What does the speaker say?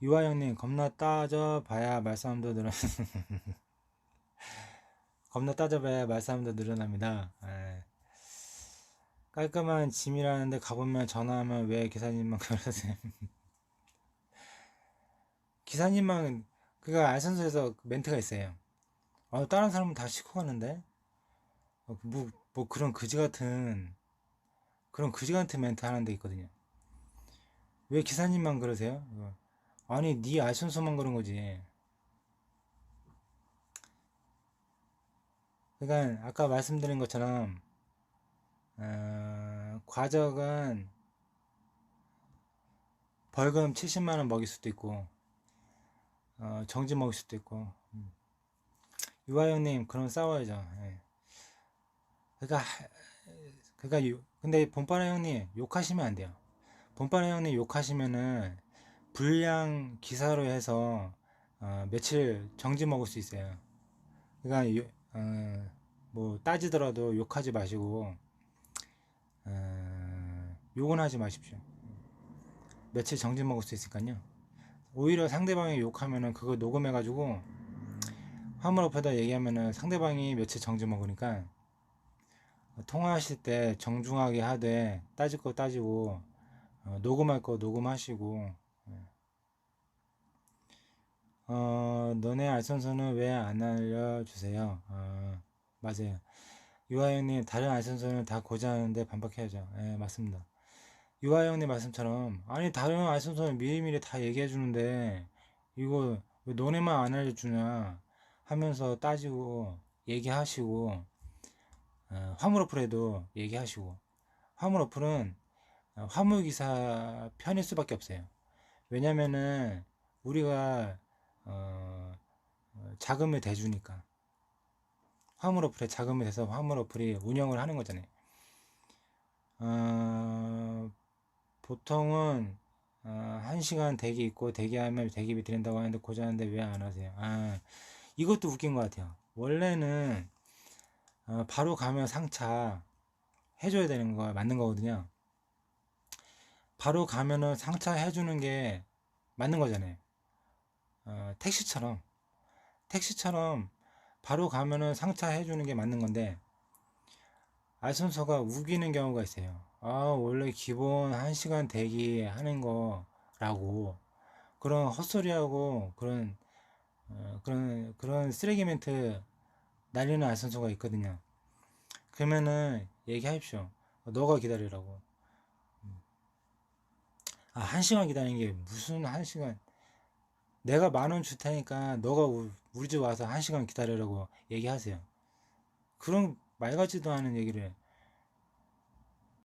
유아 형님 겁나 따져봐야 말싸움도 늘어 겁나 따져봐야 말싸움도 늘어납니다. 예. 깔끔한 짐이라는데 가보면 전화하면 왜 기사님만 그러세요? 기사님만 그가 알선소에서 멘트가 있어요. 아, 다른 사람은 다 싣고 가는데 어, 뭐, 뭐 그런 그지 같은 그런 그지 같은 멘트 하는 데 있거든요. 왜 기사님만 그러세요? 아니 네 알선소만 그런 거지. 그러니까 아까 말씀드린 것처럼 어, 과적은 벌금 70만 원 먹일 수도 있고 어, 정지 먹을 수도 있고 음. 유아영님 그럼 싸워야죠. 예. 그러니까 유- 근데 본파라 형님 욕하시면 안 돼요. 본파라 형님 욕하시면은 불량 기사로 해서 어, 며칠 정지 먹을 수 있어요. 그러니까 요- 어, 뭐 따지더라도 욕하지 마시고 어, 욕은 하지 마십시오. 며칠 정지 먹을 수 있으니까요. 오히려 상대방이 욕하면은 그거 녹음해가지고 화물 앞에다 얘기하면은 상대방이 며칠 정지 먹으니까 통화하실 때 정중하게 하되 따질 거 따지고 어, 녹음할 거 녹음하시고 예. 어, 너네 알선소는 왜 안 알려주세요? 어, 맞아요. 유아영님 다른 알선소는 다 고지하는데 반박해야죠. 예, 맞습니다. 유아영님 말씀처럼 아니 다른 알선소는 미리미리 다 얘기해 주는데 이거 왜 너네만 안 알려주냐 하면서 따지고 얘기하시고 어, 화물 어플에도 얘기하시고 화물 어플은 어, 화물 기사 편일 수밖에 없어요. 왜냐면은 우리가 어, 어, 자금을 대주니까 화물 어플에 자금이 돼서 화물 어플이 운영을 하는 거잖아요. 어, 보통은 어, 1시간 대기 있고 대기하면 대기비 드린다고 하는데 고자는데 왜 안 하세요? 아, 이것도 웃긴 것 같아요. 원래는 어, 바로 가면 상차 해줘야 되는 거 맞는 거거든요. 바로 가면은 상차 해주는 게 맞는 거잖아요. 어, 택시처럼 택시처럼 바로 가면은 상차 해주는 게 맞는 건데 알선소가 우기는 경우가 있어요. 아 원래 기본 1시간 대기 하는 거라고 그런 헛소리하고 그런 어, 그런 그런 쓰레기 멘트 날리는 알선소가 있거든요. 그러면은 얘기하십시오. 너가 기다리라고. 아, 한 시간 기다리는 게 무슨 한 시간. 내가 만 원 줄 테니까 너가 우- 우리 집 와서 한 시간 기다리라고 얘기하세요. 그런 말 같지도 않은 얘기를